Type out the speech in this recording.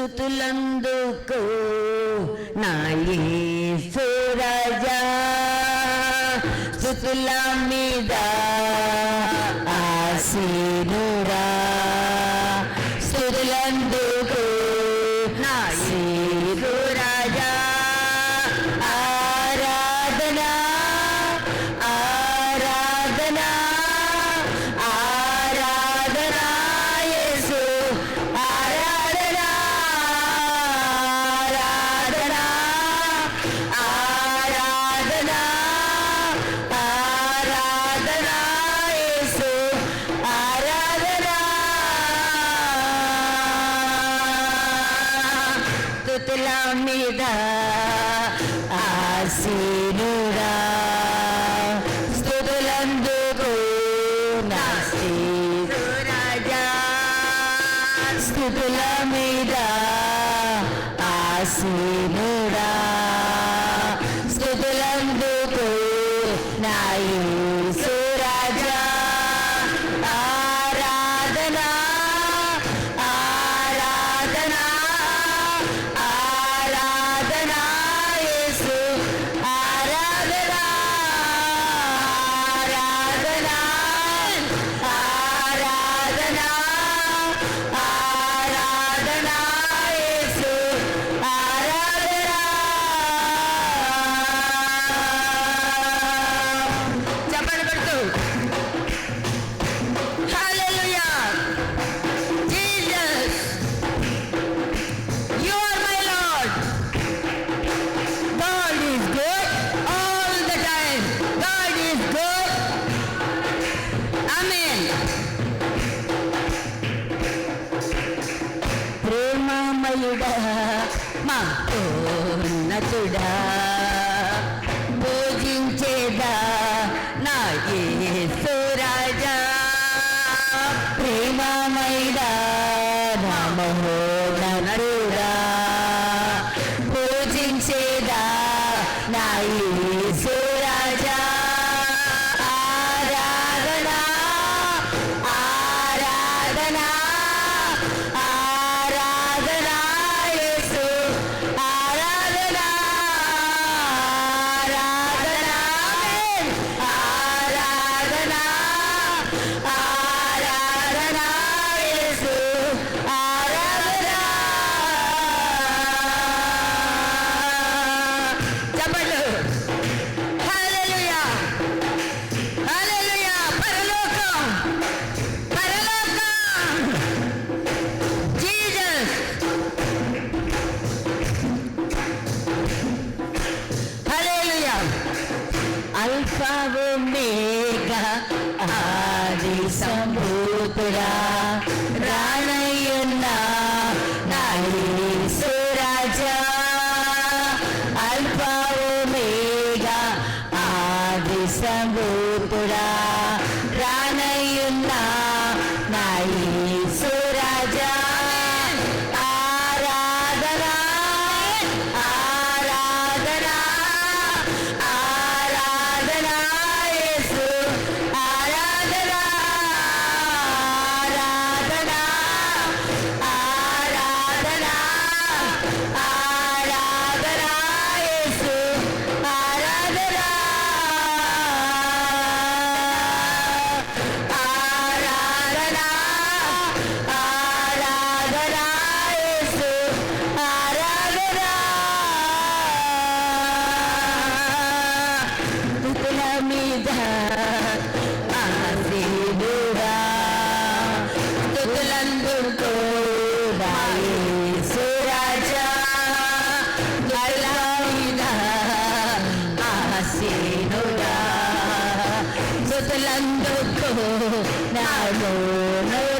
స్థుతులందుకు నాయీశ్వరాజా స్థుతుల మీద శిల మీద ఆశీనుడా. స్థుతులందుకు రాజా స్థుతుల మీద ఆశీనుడా. స్థుతులందుకు నాయు unfollow me. Namo Namo